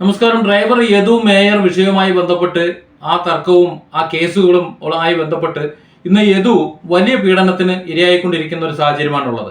നമസ്കാരം. Driver Yadu mayor വിഷയവുമായി ബന്ധപ്പെട്ട് ആ തർക്കവും ആ കേസുകളും ആയി ബന്ധപ്പെട്ട് ഇന്ന് യദു വലിയ പീഡനത്തിന് ഇരയായിക്കൊണ്ടിരിക്കുന്ന ഒരു സാഹചര്യമാണുള്ളത്.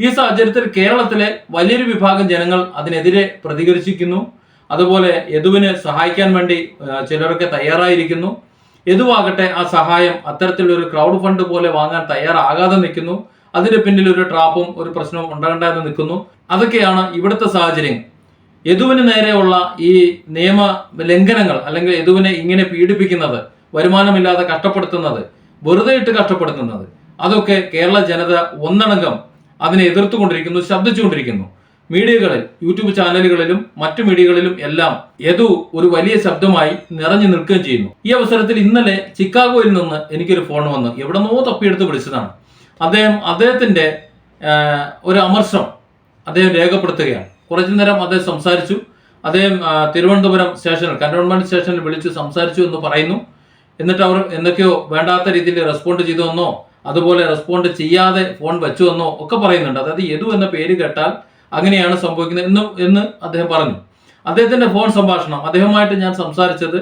ഈ സാഹചര്യത്തിൽ കേരളത്തിലെ വലിയൊരു വിഭാഗം ജനങ്ങൾ അതിനെതിരെ പ്രതികരിച്ചിരിക്കുന്നു. അതുപോലെ യദുവിന് സഹായിക്കാൻ വേണ്ടി ചിലരൊക്കെ തയ്യാറായിരിക്കുന്നു. യദുവാകട്ടെ ആ സഹായം അത്തരത്തിലൊരു ക്രൗഡ് ഫണ്ട് പോലെ വാങ്ങാൻ തയ്യാറാകാതെ നിൽക്കുന്നു. അതിന്റെ പിന്നിൽ ഒരു ട്രാപ്പും ഒരു പ്രശ്നവും ഉണ്ടാകണ്ടെന്ന് നിൽക്കുന്നു. അതൊക്കെയാണ് ഇവിടുത്തെ സാഹചര്യം യദുവിന് നേരെയുള്ള ഈ നിയമ ലംഘനങ്ങൾ അല്ലെങ്കിൽ യദുവിനെ ഇങ്ങനെ പീഡിപ്പിക്കുന്നത് വരുമാനമില്ലാതെ കഷ്ടപ്പെടുത്തുന്നത് വെറുതെ ഇട്ട് കഷ്ടപ്പെടുത്തുന്നത് അതൊക്കെ കേരള ജനത ഒന്നടങ്കം അതിനെ എതിർത്തുകൊണ്ടിരിക്കുന്നു ശബ്ദിച്ചുകൊണ്ടിരിക്കുന്നു. മീഡിയകളിൽ യൂട്യൂബ് ചാനലുകളിലും മറ്റു മീഡിയകളിലും എല്ലാം യദു ഒരു വലിയ ശബ്ദമായി നിറഞ്ഞു നിൽക്കുകയും ചെയ്യുന്നു. ഈ അവസരത്തിൽ ഇന്നലെ ചിക്കാഗോയിൽ നിന്ന് എനിക്കൊരു ഫോൺ വന്നു. എവിടെന്നോ തപ്പിയെടുത്ത് വിളിച്ചതാണ്. അദ്ദേഹം അദ്ദേഹത്തിന്റെ ഒരു അമർഷം അദ്ദേഹം രേഖപ്പെടുത്തുകയാണ്. കുറച്ചു നേരം അദ്ദേഹം സംസാരിച്ചു. അദ്ദേഹം തിരുവനന്തപുരം സ്റ്റേഷനിൽ കന്റോൺമെന്റ് സ്റ്റേഷനിൽ വിളിച്ച് സംസാരിച്ചു എന്ന് പറയുന്നു. എന്നിട്ട് അവർ എന്തൊക്കെയോ വേണ്ടാത്ത രീതിയിൽ റെസ്പോണ്ട് ചെയ്തുവെന്നോ അതുപോലെ റെസ്പോണ്ട് ചെയ്യാതെ ഫോൺ വെച്ചുവെന്നോ ഒക്കെ പറയുന്നുണ്ട്. അതായത് യദു എന്ന പേര് കേട്ടാൽ അങ്ങനെയാണ് സംഭവിക്കുന്നത് എന്ന് എന്ന് അദ്ദേഹം പറഞ്ഞു. അദ്ദേഹത്തിന്റെ ഫോൺ സംഭാഷണം അദ്ദേഹമായിട്ട് ഞാൻ സംസാരിച്ചത്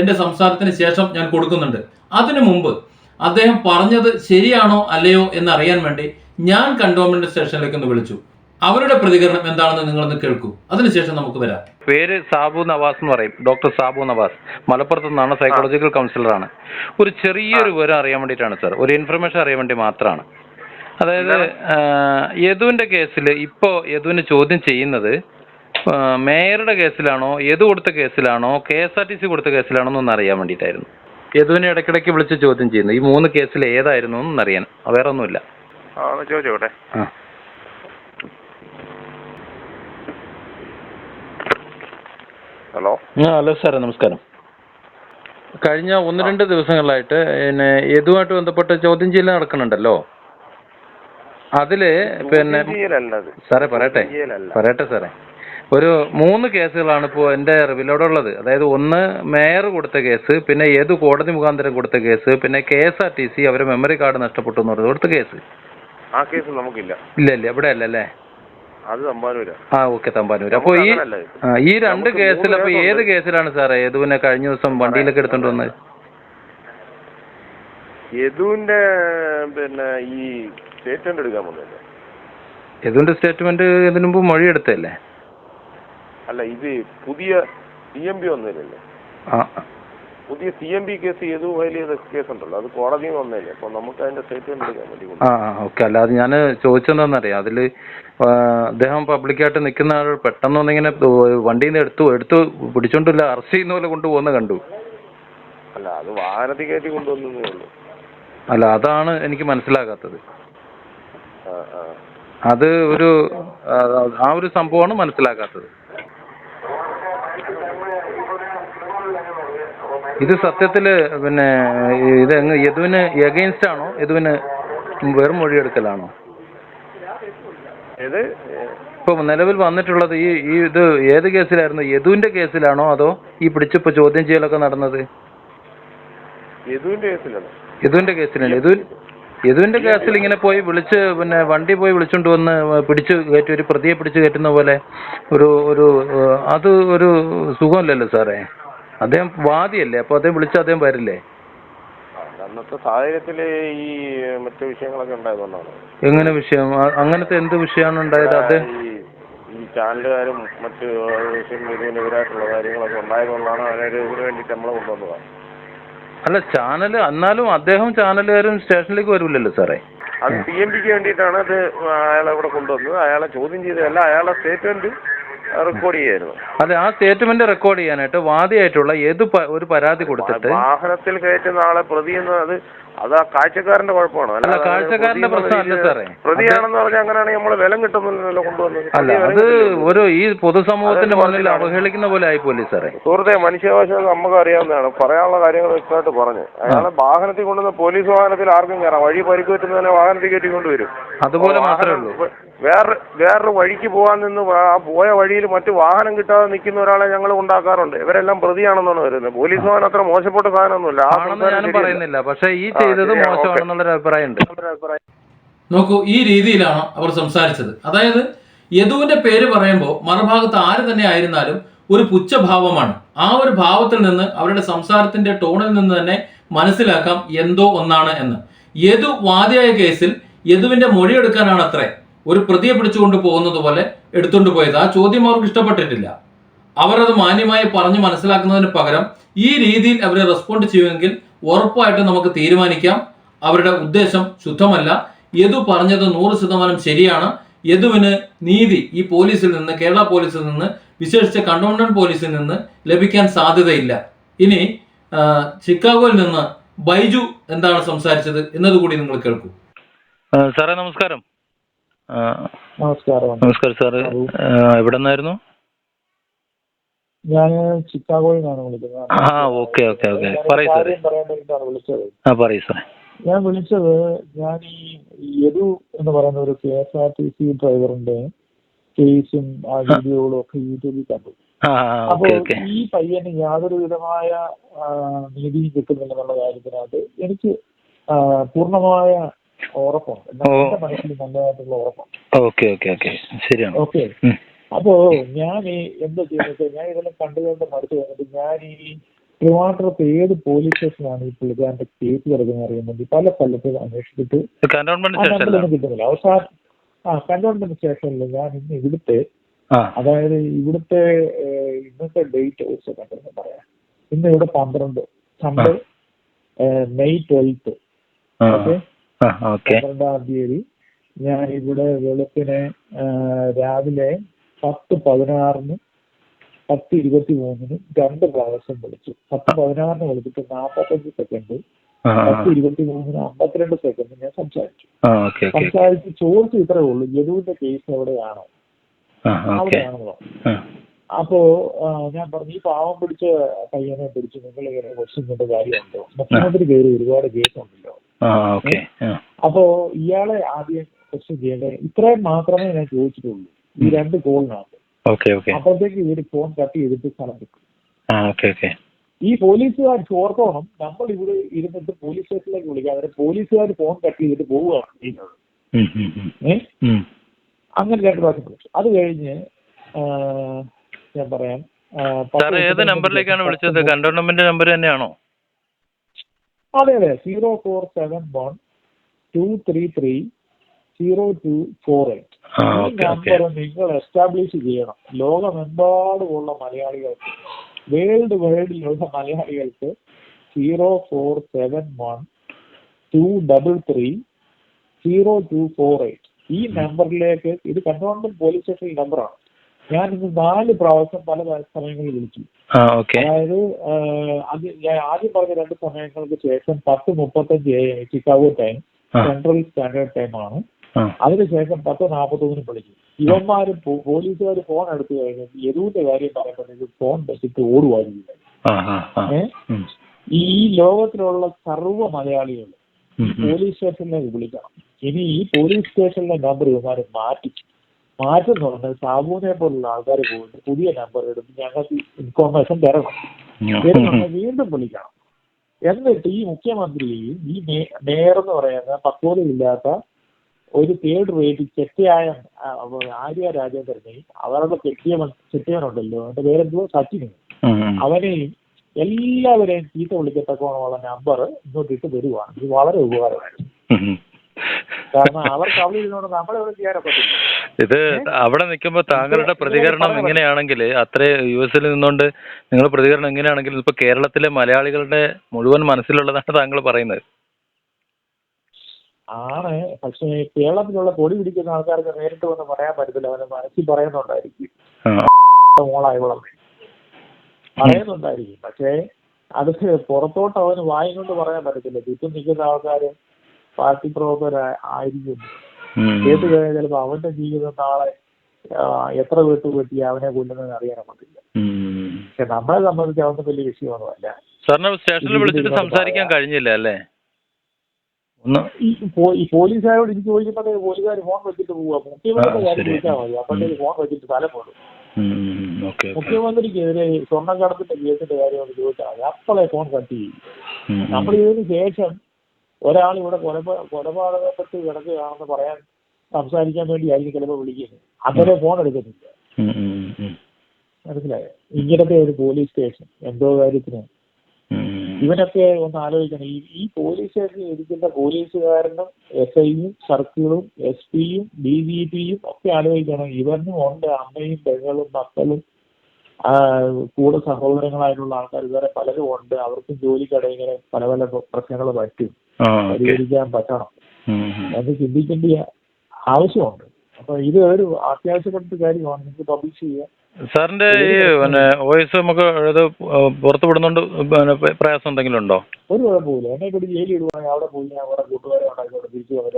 എന്റെ സംസാരത്തിന് ശേഷം ഞാൻ കൊടുക്കുന്നുണ്ട്. അതിനു മുമ്പ് അദ്ദേഹം പറഞ്ഞത് ശരിയാണോ അല്ലയോ എന്ന് അറിയാൻ വേണ്ടി ഞാൻ കണ്ടോൺമെന്റ് സ്റ്റേഷനിലേക്ക് ഒന്ന് വിളിച്ചു. അവരുടെ പ്രതികരണം എന്താണെന്ന് നിങ്ങളൊന്ന് കേൾക്കൂ. അതിനുശേഷം നമുക്ക് വരാം. പേര് സാബു നവാസ് എന്ന് പറയും. ഡോക്ടർ സാബു നവാസ്. മലപ്പുറത്ത് നിന്നാണ് സൈക്കോളജിക്കൽ കൗൺസിലറാണ് ഒരു ചെറിയൊരു വിവരം അറിയാൻ വേണ്ടിയിട്ടാണ് സാർ. ഒരു ഇൻഫർമേഷൻ അറിയാൻ വേണ്ടി മാത്രമാണ്. അതായത് യദുവിന്റെ കേസിൽ ഇപ്പോ യദുവിനെ ചോദ്യം ചെയ്യുന്നത് മേയറുടെ കേസിലാണോ യദു കൊടുത്ത കേസിലാണോ K S R T C കൊടുത്ത കേസിലാണോ എന്നൊന്ന് അറിയാൻ വേണ്ടിയിട്ടായിരുന്നു. യദുവിനെ ഇടയ്ക്കിടയ്ക്ക് വിളിച്ച് ചോദ്യം ചെയ്യുന്നു. ഈ മൂന്ന് കേസിൽ ഏതായിരുന്നു എന്നറിയാൻ. വേറെ ഒന്നുമില്ല ചോദിച്ചോട്ടെ. ഹലോ. ആ ഹലോ സാറേ നമസ്കാരം. കഴിഞ്ഞ ഒന്ന് രണ്ട് ദിവസങ്ങളിലായിട്ട് പിന്നെ യദുവായിട്ട് ബന്ധപ്പെട്ട ചോദ്യം ചെയ്യൽ നടക്കുന്നുണ്ടല്ലോ. അതിൽ പിന്നെ സാറേ പറയട്ടെ. പറയട്ടെ സാറേ. ഒരു മൂന്ന് കേസുകളാണ് ഇപ്പോൾ എന്റെ അറിവിലൂടെ ഉള്ളത് അതായത് ഒന്ന് മേയർ കൊടുത്ത കേസ് പിന്നെ ഏത് കോടതി മുഖാന്തരം കൊടുത്ത കേസ് പിന്നെ K S R T C അവരെ മെമ്മറി കാർഡ് നഷ്ടപ്പെട്ടു എന്ന് പറഞ്ഞു കൊടുത്ത കേസ്. ആ കേസ് നമുക്കില്ല. ഇല്ല ഇല്ല ഇവിടെ അല്ല അല്ലേ? അത് തമ്പാനൂരാ. ആ ഓക്കെ തമ്പാനൂര്. അപ്പൊ ഈ ആ, ഈ രണ്ട് കേസിൽ അപ്പൊ ഏത്. കേസിലാണ് സാറേ? യദുവിനെ കഴിഞ്ഞ ദിവസം വണ്ടിയിലൊക്കെ എടുത്തോണ്ട് വന്നത്. യദുവിന്റെ പിന്നെ ഈ സ്റ്റേറ്റ്മെന്റ് എടുക്കാൻ വന്നല്ലേ യദുവിന്റെ സ്റ്റേറ്റ്മെന്റ് ഇതിനു മുമ്പ് മൊഴി എടുത്തല്ലേ അല്ല ഇത് പുതിയ സി എം പി വന്നില്ലല്ലേ ആ പുതിയ സി എം ബി കേസ് ഏതു ഫയൽ ചെയ്ത കേസ് ഉണ്ടല്ലോ. അത് കോടതിയിൽ നിന്ന് വന്നല്ലേ അപ്പൊ നമുക്ക് അതിന്റെ സ്റ്റേറ്റ്മെന്റ് എടുക്കാൻ വേണ്ടി ആ ഓക്കെ. അല്ലാതെ ഞാൻ ചോദിച്ചെന്താണെന്നറിയാം അതിൽ അദ്ദേഹം പബ്ലിക്കായിട്ട് നിൽക്കുന്ന ആൾ പെട്ടെന്ന് ഒന്നിങ്ങനെ വണ്ടിയിൽ നിന്ന് എടുത്തു എടുത്തു പിടിച്ചോണ്ടില്ല അറസ്റ്റ് ചെയ്യുന്ന പോലെ കൊണ്ടുപോകുന്ന കണ്ടു. അല്ല അത് വാഹനത്തിൽ കയറ്റി കൊണ്ടുവന്നേ ഉള്ളൂ. അല്ല അതാണ് എനിക്ക് മനസ്സിലാകാത്തത്. അത് ഒരു ആ ഒരു സംഭവമാണ് മനസ്സിലാക്കാത്തത് ഇത് സത്യത്തിൽ പിന്നെ ഇത് യദുവിന് എഗെയിൻസ്റ്റ് ആണോ? യദുവിന് വെറും മൊഴിയെടുക്കലാണോ? ഇപ്പൊ നിലവിൽ വന്നിട്ടുള്ളത് ഈ ഈ ഇത് ഏത് കേസിലായിരുന്നു? യദുവിന്റെ കേസിലാണോ അതോ ഈ പിടിച്ചിപ്പോ ചോദ്യം ചെയ്യലൊക്കെ നടന്നത്? യദുവിന്റെ കേസിലാണ്? യദുവിന്റെ കേസിലാണ് യദു യദുവിന്റെ കേസിൽ ഇങ്ങനെ പോയി വിളിച്ച് പിന്നെ വണ്ടി പോയി വിളിച്ചുകൊണ്ട് വന്ന് പിടിച്ചു കയറ്റി ഒരു പ്രതിയെ പിടിച്ചു കയറ്റുന്ന പോലെ ഒരു ഒരു അത് ഒരു സുഖമല്ലല്ലോ സാറേ. അദ്ദേഹം വാദിയല്ലേ? അപ്പൊ അദ്ദേഹം വിളിച്ചാൽ അദ്ദേഹം വരില്ലേ? അന്നത്തെ സാഹചര്യത്തിൽ ഈ മറ്റു വിഷയങ്ങളൊക്കെ ഉണ്ടായതുകൊണ്ടാണ്. എങ്ങനെ വിഷയം? അങ്ങനത്തെ എന്ത് വിഷയമാണ് ഉണ്ടായത്? അദ്ദേഹം ഈ ഈ ചാനലുകാരും മറ്റ് ഇതിനെതിരായിട്ടുള്ള കാര്യങ്ങളൊക്കെ ഉണ്ടായതുകൊണ്ടാണ് അതിനൊരു ഇതിനു വേണ്ടിയിട്ട് നമ്മളെ കൊണ്ടുവന്നതാണ് അല്ല ചാനൽ എന്നാലും അദ്ദേഹം ചാനലുകാരും സ്റ്റേഷനിലേക്ക് വരില്ലല്ലോ സാറേ. അത് പി എം പിക്ക് വേണ്ടിയിട്ടാണ് അത് അയാളെ ഇവിടെ കൊണ്ടുവന്നത്. അയാളെ ചോദ്യം ചെയ്തതല്ല അയാളെ സ്റ്റേറ്റ്മെന്റ് റെക്കോർഡ് ചെയ്യായിരുന്നു. അതെ ആ സ്റ്റേറ്റ്മെന്റ് റെക്കോർഡ് ചെയ്യാനായിട്ട് വാദിയായിട്ടുള്ള ഏത് ഒരു പരാതി കൊടുത്തിട്ട് വാഹനത്തിൽ കയറ്റുന്ന ആളെ പ്രതി എന്ന് അത് അത് ആ കാഴ്ചക്കാരന്റെ കുഴപ്പമാണ്. അല്ല, കാഴ്ചക്കാരന്റെ പ്രശ്നമല്ല സാറേ. പ്രതിയാണെന്ന് പറഞ്ഞാൽ അങ്ങനെയാണ് നമ്മൾ വില കിട്ടുന്നില്ലല്ലോ കൊണ്ടുവന്നത്. അല്ല അത് ഒരു ഈ പൊതുസമൂഹത്തിന്റെ മുന്നിൽ അവഹേളിക്കുന്ന പോലെ ആയിപ്പോലെ സാറേ? സുഹൃത്തെ മനുഷ്യാവകാശം നമുക്ക് അറിയാവുന്നതാണ്. പറയാനുള്ള കാര്യങ്ങൾ വ്യക്തമായിട്ട് പറഞ്ഞു. അയാളെ വാഹനത്തിൽ കൊണ്ടുവന്ന പോലീസ് വാഹനത്തിൽ ആർക്കും കയറാം. വഴി പരിക്ക് പറ്റുന്നതിനെ വാഹനത്തിൽ കയറ്റി കൊണ്ടുവരും. അതുപോലെ മാത്രമേ ഉള്ളൂ. വേറെ വേറൊരു വഴിക്ക് പോകാൻ നിന്ന് ആ പോയ വഴിയിൽ മറ്റു വാഹനം കിട്ടാതെ നിൽക്കുന്ന ഒരാളെ ഞങ്ങൾ ഉണ്ടാക്കാറുണ്ട്. ഇവരെല്ലാം പ്രതിയാണെന്നാണ് വരുന്നത്. പോലീസ് വാഹനം അത്ര മോശപ്പെട്ട സാധനമൊന്നുമില്ല. ആ പറയുന്നില്ല. പക്ഷേ ഈ ചെയ്തത് ഒരു അഭിപ്രായം ഉണ്ട് നോക്കൂ ഈ രീതിയിലാണ് അവർ സംസാരിച്ചത്. അതായത് യദുവിന്റെ പേര് പറയുമ്പോൾ മറുഭാഗത്ത് ആര് തന്നെ ആയിരുന്നാലും ഒരു പുച്ഛഭാവമാണ്. ആ ഒരു ഭാവത്തിൽ നിന്ന് അവരുടെ സംസാരത്തിന്റെ ടോണിൽ നിന്ന് തന്നെ മനസ്സിലാക്കാം എന്തോ ഒന്നാണ് എന്ന്. യദു വാദിയായ കേസിൽ യദുവിന്റെ മൊഴിയെടുക്കാനാണ് അത്രേ ഒരു പ്രതിയെ പിടിച്ചുകൊണ്ട് പോകുന്നത് പോലെ എടുത്തുകൊണ്ട് പോയത്. ആ ചോദ്യം അവർക്ക് ഇഷ്ടപ്പെട്ടിട്ടില്ല. അവരത് മാന്യമായി പറഞ്ഞ് മനസ്സിലാക്കുന്നതിന് പകരം ഈ രീതിയിൽ അവരെ റെസ്പോണ്ട് ചെയ്യുമെങ്കിൽ ഉറപ്പായിട്ടും നമുക്ക് തീരുമാനിക്കാം. അവരുടെ ഉദ്ദേശം ശുദ്ധമല്ല. യദു പറഞ്ഞത് നൂറ് ശതമാനം ശരിയാണ്. യദുവിന് നീതി ഈ പോലീസിൽ നിന്ന് കേരള പോലീസിൽ നിന്ന് വിശേഷിച്ച കണ്ടോൺമെന്റ് പോലീസിൽ നിന്ന് ലഭിക്കാൻ സാധ്യതയില്ല. ഇനി ചിക്കാഗോയിൽ നിന്ന് ബൈജു എന്താണ് സംസാരിച്ചത് എന്നതുകൂടി നിങ്ങൾ കേൾക്കൂ. സാറേ നമസ്കാരം. നമസ്കാരം. നമസ്കാരം സാറ്. എവിടെ നിന്നായിരുന്നു ഞാൻ ചിക്കാഗോയിൽ നിന്നാണ് വിളിക്കുന്നത്. ആ ഓക്കെ ഓക്കെ ഓക്കെ. ഞാനൊരു പറയൂ സാറേ. കാര്യം പറയാൻ വേണ്ടിയിട്ടാണ് വിളിച്ചത്. ആ പറയൂ സാറേ. ഞാൻ വിളിച്ചത് ഞാൻ ഈ യദു എന്ന് പറയുന്ന ഒരു K S R T C ഡ്രൈവറിന്റെ കേസും ആ വീഡിയോകളും ഒക്കെ യൂട്യൂബിൽ കണ്ടു. ആ അപ്പോ ഓക്കെ ഓക്കെ. ഈ പയ്യന് യാതൊരു വിധമായ ആ, നീതിയും കിട്ടുന്നില്ലെന്നുള്ള കാര്യത്തിനകത്ത് എനിക്ക് ആ, പൂർണമായ ഉറപ്പുണ്ട് ഓ. എന്റെ മനസ്സിൽ നല്ലതായിട്ടുള്ള ഉറപ്പാണ്. Okay okay okay. ശരിയാണ്. ഓക്കെ. ഉം. അപ്പോ ഞാൻ ഈ എന്താ ചെയ്യുന്നത്? ഞാൻ ഇതെല്ലാം കണ്ടുകൊണ്ട് മടുത്തു വന്നിട്ട് ഞാൻ ഈ ട്രിവാൻഡ്രത്ത് ഏത് പോലീസ് സ്റ്റേഷനാണ് ഈ പുള്ളിക്കാരന്റെ കേസ് കിടക്കുന്നത് അറിയാൻ വേണ്ടി പല സ്ഥലത്തും അന്വേഷിച്ചിട്ട് നമ്പറൊന്നും കിട്ടുന്നില്ല. അവസാനം ആ കണ്ടോൺമെന്റ് സ്റ്റേഷനിൽ ഞാൻ ഇന്ന് ഇവിടുത്തെ അതായത് ഇവിടുത്തെ ഇന്നത്തെ ഡേറ്റ് ഒരു സെക്കൻഡ് പറയാം. ഇന്ന് ഇവിടെ പന്ത്രണ്ട് സൺഡേ മെയ് ട്വൽത്ത് ഓക്കെ? പന്ത്രണ്ടാം തീയതി ഞാൻ ഇവിടെ വെളുപ്പിനെ രാവിലെ പത്ത് പതിനാറിന് പത്ത് ഇരുപത്തി മൂന്നിന് രണ്ട് പ്രാവശ്യം വിളിച്ചു. പത്ത് പതിനാറിന് വിളിച്ചിട്ട് നാൽപ്പത്തഞ്ച് സെക്കൻഡ് പത്ത് ഇരുപത്തി മൂന്നിന് അമ്പത്തിരണ്ട് സെക്കൻഡ് ഞാൻ സംസാരിച്ചു. സംസാരിച്ച് ചോദിച്ചു ഇത്രേ ഉള്ളൂ യദുവിന്റെ കേസ് എവിടെയാണോ? അവിടെയാണല്ലോ. അപ്പോ ഞാൻ പറഞ്ഞു ഈ പാവം പിടിച്ച പയ്യനെ പിടിച്ച് നിങ്ങൾ ഇങ്ങനെ ക്വസ്റ്റ്യന്റെ കാര്യമുണ്ടോ? മുഖ്യമന്ത്രി കയറി ഒരുപാട് കേസുണ്ടല്ലോ ഉണ്ടല്ലോ. അപ്പോ ഇയാളെ ആദ്യം ക്വസ്റ്റ്യൻ ചെയ്യേണ്ടത് ഇത്രയും മാത്രമേ ഞാൻ ചോദിച്ചിട്ടുള്ളൂ. ഈ രണ്ട് ഓക്കെ അപ്പോഴത്തേക്ക് ഇവർ ഫോൺ കട്ട് ചെയ്തിട്ട് സ്ഥലം വെക്കും. ആ ഓക്കെ ഓക്കെ. ഈ പോലീസുകാർ ഓർത്തോണം നമ്മൾ ഇവിടെ ഇരുന്നിട്ട് പോലീസ് സ്റ്റേഷനിലേക്ക് വിളിക്കാതെ പോലീസുകാർ ഫോൺ കട്ട് ചെയ്തിട്ട് പോവുകയാണ് ചെയ്യുന്നത്. അങ്ങനെ രണ്ട് പ്രാവശ്യം വിളിച്ചു. അത് കഴിഞ്ഞ് ഞാൻ പറയാം. ഏത് നമ്പറിലേക്കാണ് വിളിച്ചത്? കണ്ടോൺമെന്റ് നമ്പർ തന്നെയാണോ? അതെ അതെ. Zero four seven one two three three zero two four eight. ഈ നമ്പർ നിങ്ങൾ എസ്റ്റാബ്ലിഷ് ചെയ്യണം. ലോകമെമ്പാടുമുള്ള മലയാളികൾക്ക് വേൾഡ് വൈഡിലുള്ള മലയാളികൾക്ക് zero four seven one two double three zero two four eight ഈ നമ്പറിലേക്ക് ഇത് കണ്ടോൺമെന്റ് പോലീസ് സ്റ്റേഷൻ നമ്പറാണ് ഞാൻ ഇന്ന് നാല് പ്രാവശ്യം പല സമയങ്ങളിൽ വിളിച്ചു. അതായത് അത് ഞാൻ ആദ്യം പറഞ്ഞ രണ്ട് സമയങ്ങൾക്ക് ശേഷം പത്ത് മുപ്പത്തഞ്ച് Chicago time central standard time ആണ്. അതിനുശേഷം പത്ത് നാൽപ്പത്തൊന്നിന് വിളിച്ചു ഇവന്മാര് പോലീസുകാർ ഫോൺ എടുത്തു കഴിഞ്ഞു യദുവിന്റെ കാര്യം പറയപ്പെട്ടെങ്കിൽ ഫോൺ വെച്ചിട്ട് ഓടുവായിരുന്നു. ഈ ലോകത്തിലുള്ള സർവ മലയാളികൾ. പോലീസ് സ്റ്റേഷനിലേക്ക് വിളിക്കണം. ഇനി ഈ പോലീസ് സ്റ്റേഷനിലെ നമ്പർ ഇവന്മാരെ മാറ്റി. മാറ്റുന്നുണ്ട്. സാബുവിനെ പോലുള്ള ആൾക്കാർ പോയിട്ട് പുതിയ നമ്പർ എടുത്ത് ഞങ്ങൾക്ക് ഇൻഫോർമേഷൻ തരണം. വരുന്നുണ്ട് വീണ്ടും വിളിക്കണം. എന്നിട്ട് ഈ മുഖ്യമന്ത്രിയെയും ഈ മേയർ എന്ന് പറയുന്ന പക്വതയില്ലാത്ത ഒരു തേർഡ് റേറ്റ് ചെറ്റയായ ആര്യ രാജേന്ദ്രനെയും അവരുടെ കെട്ടിയവൻ ചെട്ടിയവനുണ്ടല്ലോ അവന്റെ പേരെന്തോ സച്ചിന്. അവനെയും എല്ലാവരെയും ചീത്ത വിളിക്കത്തക്കോണമുള്ള നമ്പർ ഇങ്ങോട്ട് ഇട്ട് തരുവാണ്. ഇത് വളരെ ഉപകാരമായിരുന്നു. കാരണം അവർക്ക് അവിടെ ഇരുന്നോണ്ട് നമ്മളെ ഇവിടെ ചെയ്യാനൊക്കത്തില്ല ഇത് അവിടെ നിൽക്കുമ്പോൾ താങ്കളുടെ പ്രതികരണം എങ്ങനെയാണെങ്കിൽ അത്ര യു എസിൽ നിന്നുകൊണ്ട് നിങ്ങളുടെ പ്രതികരണം എങ്ങനെയാണെങ്കിൽ ഇപ്പൊ കേരളത്തിലെ മലയാളികളുടെ മുഴുവൻ മനസ്സിലുള്ളതാണ് താങ്കൾ പറയുന്നത്. ആണ്. പക്ഷേ കേരളത്തിലുള്ള കൊടി പിടിക്കുന്ന ആൾക്കാർക്ക് നേരിട്ട് വന്ന് പറയാൻ പറ്റത്തില്ല. അവന്റെ മനസ്സിൽ പറയുന്നുണ്ടായിരിക്കും. മോളായിവളം പറയുന്നുണ്ടായിരിക്കും. പക്ഷേ അത് പുറത്തോട്ട് അവന് വായും കൊണ്ട് പറയാൻ പറ്റത്തില്ല. ചുറ്റും നിൽക്കുന്ന ആൾക്കാർ പാർട്ടി പ്രവർത്തകർ ആയിരിക്കും ഉം. കേട്ട് കഴിഞ്ഞാൽ ചിലപ്പോൾ അവന്റെ ജീവിതം നാളെ എത്ര വീട്ടു വെട്ടി അവനെ കൊല്ലുന്നതെന്ന് അറിയാൻ പറ്റില്ല പക്ഷെ നമ്മളെ സംബന്ധിച്ച് അവന് വലിയ വിഷയമൊന്നുമല്ല. സാറിന് സ്റ്റേഷനിൽ വിളിച്ചിട്ട് സംസാരിക്കാൻ കഴിഞ്ഞില്ല അല്ലേ? ഒന്ന് ഈ പോലീസുകാരോട് എനിക്ക് ചോദിക്കുമ്പോൾ പോലീസുകാർ ഫോൺ വെച്ചിട്ട് പോവാ മുഖ്യമന്ത്രിയുടെ കാര്യം. ചോദിച്ചാൽ മതി. അപ്പോഴത്തേക്ക് ഫോൺ വെച്ചിട്ട് സ്ഥലം പോകും മുഖ്യമന്ത്രിക്കെതിരെ സ്വർണക്കടത്തിന്റെ കേസിന്റെ കാര്യം ചോദിച്ചാൽ മതി. അപ്പോഴേ ഫോൺ കട്ട് ചെയ്യും. നമ്മൾ ഇതിന് ശേഷം ഒരാൾ ഇവിടെ കൊലപാ കൊലപാതകപ്പെട്ട് കിടക്കുകയാണെന്ന് പറയാൻ സംസാരിക്കാൻ വേണ്ടി വേണ്ടിയായിരിക്കും ചിലപ്പോൾ വിളിക്കുന്നത്. അന്നേരം ഫോൺ എടുക്കുന്നില്ല. മനസ്സിലായോ? ഇങ്ങനത്തെ ഒരു പോലീസ് സ്റ്റേഷൻ എന്തോ കാര്യത്തിന്. ഇവനൊക്കെ ഒന്ന് ആലോചിക്കണം. ഈ ഈ പോലീസ് സ്റ്റേഷനിൽ ഇരിക്കുന്ന പോലീസുകാരനും എസ് ഐയും സർക്കിളും എസ് പിയും ഡി ജി പിയും ഒക്കെ ആലോചിക്കണം. ഇവനും ഉണ്ട് അമ്മയും പെങ്ങളും മക്കളും കൂടെ സഹോദരങ്ങളായിട്ടുള്ള ആൾക്കാർ. വേറെ പലരും ഉണ്ട്. അവർക്കും ജോലി ഇങ്ങനെ പല പല പ്രശ്നങ്ങൾ പറ്റും. പരിഹരിക്കാൻ പറ്റണം. അത് ചിന്തിക്കേണ്ട ആവശ്യമുണ്ട്. അപ്പൊ ഇത് ഒരു അത്യാവശ്യപ്പെട്ട കാര്യമാണ്. നിങ്ങൾക്ക് പബ്ലിഷ് ചെയ്യാം. സാറിന്റെ ഈ പിന്നെ വോയിസ് നമുക്ക് ഇത് പുറത്ത് വിടുന്നുണ്ട് പിന്നെ പ്രയാസം എന്തെങ്കിലും ഉണ്ടോ? ഒരു കുഴപ്പമില്ല എന്നെ ഇവിടെ ജയിലിൽ ഇടുവാണെങ്കിൽ അവിടെ പോയി ഞാൻ കുറെ കൂട്ടുകാരെ ഉണ്ടാക്കി തിരിച്ചു വന്ന്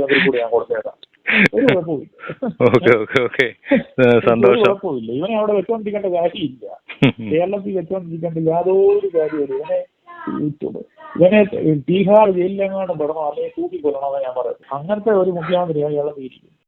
രണ്ട് കൂടി ഞാൻ കൊടുത്തേക്കാം. ഒരു കുഴപ്പമില്ല ഓക്കെ ഓക്കെ ഓക്കെ. സന്തോഷം. കുഴപ്പമില്ല ഇവനെ അവിടെ വെച്ചോണ്ടിരിക്കേണ്ട കാര്യമില്ല. കേരളത്തിൽ വെച്ചോണ്ടിരിക്കേണ്ട യാതൊരു കാര്യമില്ല ഇവനെ ഇവനെ ബീഹാർ ജയിലിലെങ്ങാണ്ട് പെടണോ? അല്ലെങ്കിൽ തൂക്കിക്കൊല്ലണമെന്ന് ഞാൻ പറയുന്നത്. അങ്ങനത്തെ ഒരു മുഖ്യമന്ത്രിയാണ് കേരളത്തിൽ ഇരിക്കുന്നത്